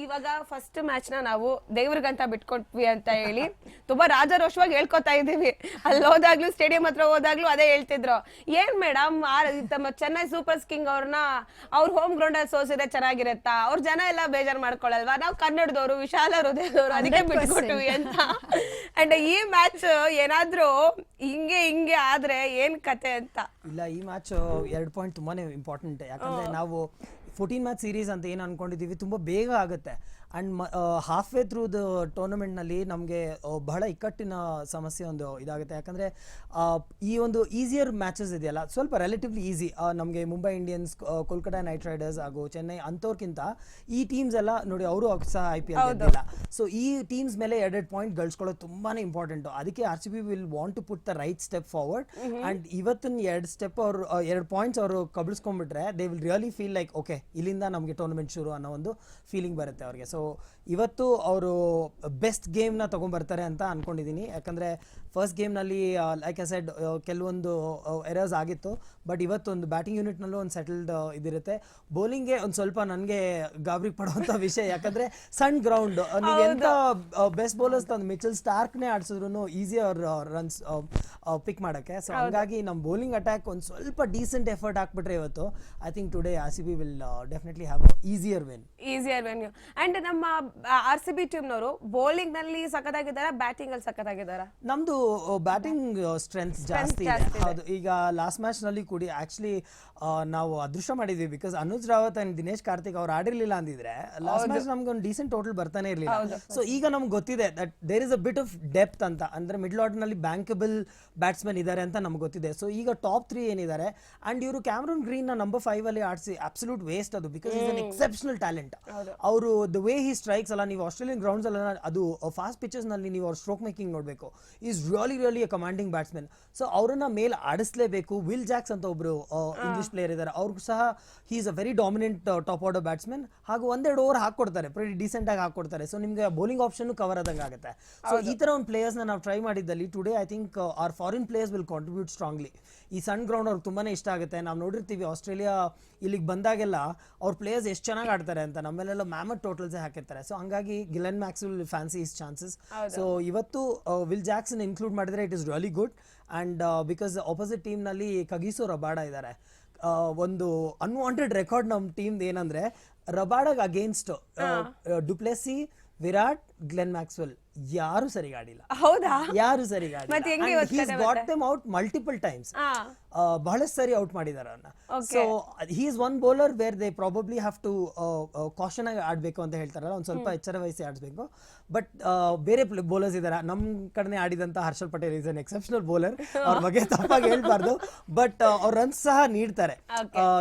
ಇವಾಗ ಫಸ್ಟ್ ಮ್ಯಾಚ್ನ ನಾವು ದೇವ್ರಿಗಂತ ಬಿಟ್ಕೊಟ್ವಿ ಅಂತ ಹೇಳಿ ತುಂಬಾ ರಾಜರೋಷವಾಗಿ ಹೇಳ್ಕೊತಾ ಇದೀವಿ ಅಲ್ಲಿ ಹೋದಾಗ್ಲೂ ಸ್ಟೇಡಿಯಂ ಹತ್ರ ಹೋದಾಗ್ಲೂ ಅದೇ ಹೇಳ್ತಿದ್ರು. ಏನ್ ಮೇಡಮ್ ತಮ್ಮ ಚೆನ್ನೈ ಸೂಪರ್ ಕಿಂಗ್ ಅವ್ರನ್ನ ಅವ್ರ ಹೋಮ್ ಗ್ರೌಂಡ್ ಅಲ್ಲಿ ಸೋಸಿದ್ರೆ ಚೆನ್ನಾಗಿರುತ್ತಾ? ಅವ್ರ ಜನ ಎಲ್ಲ ಬೇಜಾರ್ ಮಾಡ್ಕೊಳಲ್ವಾ? ನಾವು ಕನ್ನಡದವರು ವಿಶಾಲ ಹೃದಯದವರು ಅದಕ್ಕೆ 100%. ಬಿಟ್ಕೊಟ್ವಿ ಅಂತ. ಅಂಡ್ ಈ ಮ್ಯಾಚ್ ಏನಾದ್ರೂ ಹಿಂಗೆ ಹಿಂಗೆ ಆದ್ರೆ ಏನ್ ಕತೆ ಅಂತ? ಇಲ್ಲ ಈ ಮ್ಯಾಚ್ ಎರಡು ಪಾಯಿಂಟ್ ತುಂಬಾನೇ ಇಂಪಾರ್ಟೆಂಟ್ ಯಾಕಂದ್ರೆ ನಾವು ಫೋರ್ಟೀನ್ ಮ್ಯಾಚ್ ಸೀರೀಸ್ ಅಂತ ಏನು ಅನ್ಕೊಂಡಿದೀವಿ ತುಂಬ ಬೇಗ ಆಗುತ್ತೆ. And half way through the ಟೂರ್ನಮೆಂಟ್ನಲ್ಲಿ ನಮಗೆ ಬಹಳ ಇಕ್ಕಟ್ಟಿನ ಸಮಸ್ಯೆ ಒಂದು ಇದಾಗುತ್ತೆ. ಯಾಕಂದರೆ ಈ ಒಂದು ಈಸಿಯರ್ ಮ್ಯಾಚಸ್ ಇದೆಯಲ್ಲ ಸ್ವಲ್ಪ ರಿಲೇಟಿವ್ಲಿ ಈಸಿ ನಮಗೆ Mumbai Indians Kolkata Knight Riders ಹಾಗೂ ಚೆನ್ನೈ ಅಂಥವ್ರಿಗಿಂತ ಈ ಟೀಮ್ಸ್ ಎಲ್ಲ ನೋಡಿ ಅವರು ಸಹ ಐ ಪಿ ಎಲ್ ಗೆದ್ದಿಲ್ಲ. ಸೊ ಈ ಟೀಮ್ಸ್ ಮೇಲೆ ಎರಡೆರಡು ಪಾಯಿಂಟ್ ಗಳಿಸ್ಕೊಳ್ಳೋದು ತುಂಬಾ ಇಂಪಾರ್ಟೆಂಟು ಅದಕ್ಕೆ R C B will want to put the right step forward and ಇವತ್ತಿನ ಎರಡು ಸ್ಟೆಪ್ ಅವರು ಎರಡು ಪಾಯಿಂಟ್ಸ್ ಅವರು ಕಬಳಿಸ್ಕೊಂಡ್ಬಿಟ್ರೆ they will really feel like okay ಇಲ್ಲಿಂದ ನಮಗೆ ಟೂರ್ನಮೆಂಟ್ ಶುರು ಅನ್ನೋ ಒಂದು ಫೀಲಿಂಗ್ ಬರುತ್ತೆ ಅವ್ರಿಗೆ. ಸೊ ಇವತ್ತು ಅವರು ಬೆಸ್ಟ್ ಗೇಮ್ನ ತೊಗೊಂಬರ್ತಾರೆ ಅಂತ ಅಂದ್ಕೊಂಡಿದ್ದೀನಿ ಯಾಕಂದರೆ ಫಸ್ಟ್ ಗೇಮ್ನಲ್ಲಿ ಲೈಕ್ ಎ ಸೆಡ್ ಕೆಲವೊಂದು ಎರರ್ಸ್ ಆಗಿತ್ತು. ಬಟ್ ಇವತ್ತು ಒಂದು ಬ್ಯಾಟಿಂಗ್ ಯೂನಿಟ್ನಲ್ಲೂ ಒಂದು ಸೆಟಲ್ಡ್ ಇದಿರುತ್ತೆ. ಬೌಲಿಂಗ್ಗೆ ಒಂದು ಸ್ವಲ್ಪ ನನಗೆ ಗಾಬರಿ ಪಡುವಂಥ ವಿಷಯ ಯಾಕಂದರೆ ಸಣ್ಣ ಗ್ರೌಂಡ್ ನೀವು ಎಂಥ ಬೆಸ್ಟ್ ಬೌಲರ್ಸ್ ತಂದು ಮಿಚಲ್ ಸ್ಟಾರ್ಕ್ನೇ ಆಡಿಸಿದ್ರು ಈಸಿ ಅವ್ರ ರನ್ಸ್ ಪಿಕ್ ಮಾಡೋಕ್ಕೆ. ಸೊ ಹಾಗಾಗಿ ನಮ್ಮ ಬೌಲಿಂಗ್ ಅಟ್ಯಾಕ್ ಒಂದು ಸ್ವಲ್ಪ ಡೀಸೆಂಟ್ ಎಫರ್ಟ್ ಹಾಕ್ಬಿಟ್ರೆ ಇವತ್ತು. I think today R C B will definitely have easier win easier win and ನಮ್ಮ ಆರ್ ಸಿ ಬಿ ಟೀಮ್ನವರು ಬೌಲಿಂಗ್ನಲ್ಲಿ ಸಖತ್ತಾಗಿದ್ದಾರಾ ಬ್ಯಾಟಿಂಗ್ ಅಲ್ಲಿ ಸಖತ್ತಾಗಿದ್ದಾರಾ? ನಮ್ದು ಬ್ಯಾಟಿಂಗ್ ಸ್ಟ್ರೆಂತ್ ಜಾಸ್ತಿ ಇದೆ. ಹೌದು ಈಗ ಲಾಸ್ಟ್ ಮ್ಯಾಚ್ನಲ್ಲಿ ಕೂಡಿ ಆಕ್ಚುಲಿ ನಾವು ಅದೃಷ್ಟ ಮಾಡಿದ್ವಿ ಬಿಕಾಸ್ ಅನುಜ್ ರಾವತ್ ಅಂಡ್ ದಿನೇಶ್ ಕಾರ್ತಿಕ್ ಅವ್ರು ಆಡಿರ್ಲಿಲ್ಲ ಅಂದಿದ್ರೆ ಲಾಸ್ಟ್ ಮ್ಯಾಚ್ ನಮ್ಗೆ ಒಂದು ಡೀಸೆಂಟ್ ಟೋಟಲ್ ಬರ್ತಾನೆ ಇರಲಿಲ್ಲ. ಸೊ ಈಗ ನಮ್ಗೆ ಗೊತ್ತಿದೆ that there is a bit of depth ಅಂತ. ಅಂದ್ರೆ ಮಿಡ್ಲ್ ಆರ್ಡರ್ನಲ್ಲಿ ಬ್ಯಾಂಕಬಲ್ ಬ್ಯಾಟ್ಸ್ಮನ್ ಇದ್ದಾರೆ ಅಂತ ನಮ್ಗೆ ಗೊತ್ತಿದೆ. ಸೊ ಈಗ ಟಾಪ್ ತ್ರೀ ಏನಿದ್ದಾರೆ ಅಂಡ್ ಇವರು ಕ್ಯಾಮ್ರನ್ ಗ್ರೀನ್ನ ನಂಬರ್ ಫೈವ್ ಅಲ್ಲಿ ಆಡಿಸಿ ಅಬ್ಸಲ್ಯೂಟ್ ವೇಸ್ಟ್ ಅದು because is an exceptional talent ಅವರು ದ ವೇ ಹಿ ಸ್ಟ್ರೈಕ್ಸ್ ಅಲ್ಲ ನೀವು ಆಸ್ಟ್ರೇಲಿಯನ್ ಗ್ರೌಂಡ್ಸ್ ಅಲ್ಲ ಅದು ಫಾಸ್ಟ್ ಪಿಚರ್ಸ್ನಲ್ಲಿ ನೀವು ಅವ್ರ ಸ್ಟ್ರೋಕ್ ಮೇಕಿಂಗ್ ನೋಡಬೇಕು. Is really really a commanding batsman so ಅವರನ್ನ ಮೇಲ್ ಆಡಿಸ್ಲೇಬೇಕು. ವಿಲ್ ಜಾಕ್ಸ್ ಅಂತ ಒಬ್ರು ಇಂಗ್ಲಿಷ್ ಪ್ಲೇಯರ್ ಇದ್ದಾರೆ ಅವ್ರಿಗೂ ಸಹ he is a very dominant top order batsman ಹಾಗೂ ಒಂದೆರಡು ಓವರ್ ಹಾಕೊಡ್ತಾರೆ ಪ್ರೆಟಿ ಡೀಸೆಂಟ್ ಆಗಿ ಹಾಕೊಡ್ತಾರೆ ಸೊ ನಿಮಗೆ ಬೌಲಿಂಗ್ ಆಪ್ಷನ್ ಕವರ್ ಆದಂಗೆ ಆಗುತ್ತೆ. ಸೊ ಈ ತರ ಒಂದು ಪ್ಲೇಯರ್ಸ್ ನಾವು try ಮಾಡಿದ್ದಲ್ಲಿ today I think our foreign players will contribute strongly ಈ ಸಣ್ಣ ಗ್ರೌಂಡ್ ಅವ್ರಿಗೆ ತುಂಬಾನೇ ಇಷ್ಟ ಆಗುತ್ತೆ. ನಾವು ನೋಡಿರ್ತೀವಿ ಆಸ್ಟ್ರೇಲಿಯಾ ಇಲ್ಲಿಗೆ ಬಂದಾಗೆಲ್ಲ ಅವ್ರ ಪ್ಲೇಯರ್ಸ್ ಎಷ್ಟು ಚೆನ್ನಾಗಿ ಆಡ್ತಾರೆ ಅಂತ. ನಮ್ಮಲ್ಲೆಲ್ಲ ಮ್ಯಾಮಟ್ ಟೋಟಲ್ಸ್ ಹಾಕಿರ್ತಾರೆ. ಸೊ ಹಂಗಾಗಿ Glenn Maxwell fancy his chances so ಇವತ್ತು ವಿಲ್ ಜಾಕ್ಸನ್ ಇನ್ಕ್ಲೂಡ್ ಮಾಡಿದ್ರೆ it is really good and because opposite ಟೀಮ್ನಲ್ಲಿ Kagiso Rabada ಇದ್ದಾರೆ ಒಂದು ಅನ್ವಾಂಟೆಡ್ ರೆಕಾರ್ಡ್ ನಮ್ಮ ಟೀಮ್ ಏನಂದ್ರೆ ರಬಾಡಗ್ against du Plessis Virat Glenn Maxwell ಯಾರು ಸರಿಗಾಡಿಲ್ಲ. ಹೌದಾ? ಯಾರು ಸರಿಗಾಡಿಲ್ಲ. Got them out multiple times ಬಹಳಷ್ಟು ಸರಿ ಔಟ್ ಮಾಡಿದಾರೆ ಅವ್ರನ್ನ so he is one bowler where they probably have to caution ಆಗಿ ಆಡ್ಬೇಕು ಅಂತ ಹೇಳ್ತಾರಲ್ಲ ಒಂದು ಸ್ವಲ್ಪ ಎಚ್ಚರ ವಹಿಸಿ ಆಡಿಸ್ಬೇಕು. ಬಟ್ ಬೇರೆ ಬೌಲರ್ಸ್ ಇದಾರೆ. ನಮ್ಮ ಕಡೆ ಆಡಿದಂತ Harshal Patel is an exceptional bowler ಅವ್ರ ಬಗ್ಗೆ ತಪ್ಪಾಗಿ ಹೇಳ್ಬಾರ್ದು. ಬಟ್ ಅವ್ರ ರನ್ಸ್ ಸಹ ನೀಡ್ತಾರೆ.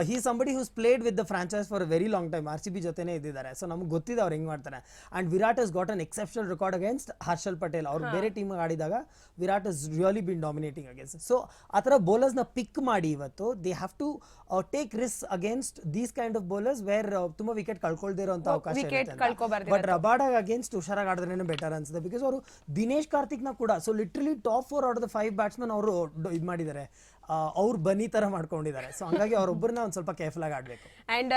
He somebody who's played with the franchise for very long time R C B ಜೊತೆನೇ ಇದ್ದಿದ್ದಾರೆ. ಸೊ ನಮ್ಗೆ ಗೊತ್ತಿದೆ ಅವ್ರು ಹೆಂಗ್ ಮಾಡ್ತಾರೆ. And Virat is got an exceptional record against Harshal Patel ಅವ್ರು ಬೇರೆ team ಆಡಿದಾಗ Virat is really been dominating against so ಆ ಥರ ಬೌಲರ್ಸ್ನ ಪಿಕ್ ಮಾಡಿ ಇವತ್ತು. They have to take risk against these kind of bowlers where ತುಂಬಾ ವಿಕೆಟ್ ಕಳ್ಕೊಳ್ದಿರೋ ಅಂತ ಅವಕಾಶ ಬಟ್ ರಬಾಡಾಗ್ ಅಗೇನ್ಸ್ಟ್ ಹುಷಾರಾಗಿ ಆಡಿದ್ರೇನೆ ಬೆಟರ್ ಅನ್ಸುತ್ತೆ. ಬಿಕಾಸ್ ಅವರು ದಿನೇಶ್ ಕಾರ್ತಿಕ್ನ ಕೂಡ so literally top four out the five batsman ಅವರು ಇದು ಮಾಡಿದ್ದಾರೆ. ಅವ್ರು ಬನ್ನಿ ತರ ಮಾಡ್ಕೊಂಡಿದ್ದಾರೆ. ಸೊ ಹಂಗಾಗಿ ಅವ್ರೊಬ್ಬರನ್ನ ಒಂದು ಸ್ವಲ್ಪ ಕೇರ್ಫುಲ್ ಆಗಿ ಆಡಬೇಕು. ಅಂಡ್